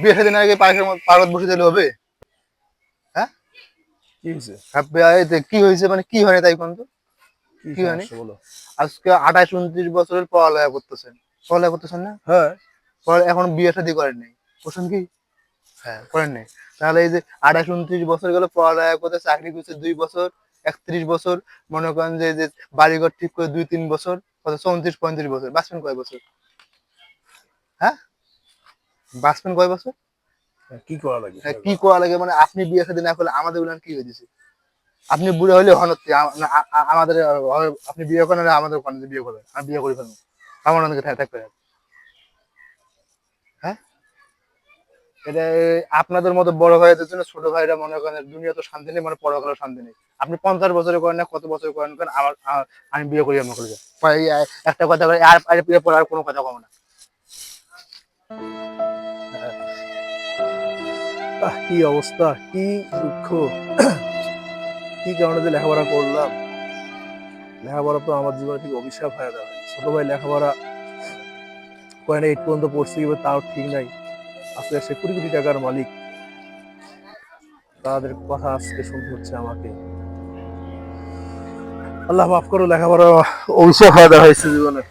বিয়ে সাথে না আগে পার্কের মধ্যে বসে দিলে হবে? হ্যাঁ? কি হয়েছে? কি হয়েছে? মানে কি হয় তাই কোন তো? কি হয়নি? আজকে আঠাশ উনত্রিশ বছরের পড়ালেখা করতেছেন। পড়ালেখা করতেছেন না? হ্যাঁ। পরে এখন বিয়ে শাদী করেন নাই। করছেন কি? হ্যাঁ করেন নাই। তাহলে এই যে আঠাশ উনত্রিশ বছর গেল পড়ালেখা করতে চাকরি করছে দুই বছর একত্রিশ বছর মনে করেন যে যে বাড়িঘর ঠিক করে দুই তিন বছর কত চৌত্রিশ পঁয়ত্রিশ বছর। বাঁচবেন কয় বছর? হ্যাঁ? বাঁচবেন কয় বছর? হ্যাঁ, কি করা লাগে? হ্যাঁ, কি করা লাগে? মানে আপনি বিয়ে শাদী না করলে আমাদের বলেন কি হয়েছে? আপনি বুড়ো হলে হনত্তি আমাদের আপনি বিয়ে করেন না আমাদের ওখানে বিয়ে করবেন আমি বিয়ে করি ফেলব। আমার অনেকে থাকবে হ্যাঁ। এটা আপনাদের মতো বড় ভাইদের জন্য ছোট ভাইরা মনে করেন দুনিয়া তো শান্তি নেই মানে পরকালে শান্তি নেই। আপনি পঞ্চাশ বছরে করেন না কত বছর করেন করেন আমার আমার- আমি বিয়ে করি করে। একটা কথা আর পড়ার কোনো কথা কম না। কি অবস্থা? কি দুঃখ? কি কারণে যে লেখাপড়া করলাম? লেখাপড়া তো আমার জীবনে থেকে অভিশাপ হয়ে যাবে। ছোট ভাই লেখাপড়া করে না এইট পর্যন্ত পড়ছে কীভাবে তাও ঠিক নাই। আজকে সে কুড়ি কোটি টাকার মালিক। তাদের কথা আজকে শুনতে হচ্ছে আমাকে। আল্লাহ মাফ করো, লেখাপড়া অভিশাপ হয়ে দেওয়া হয়েছে জীবনে।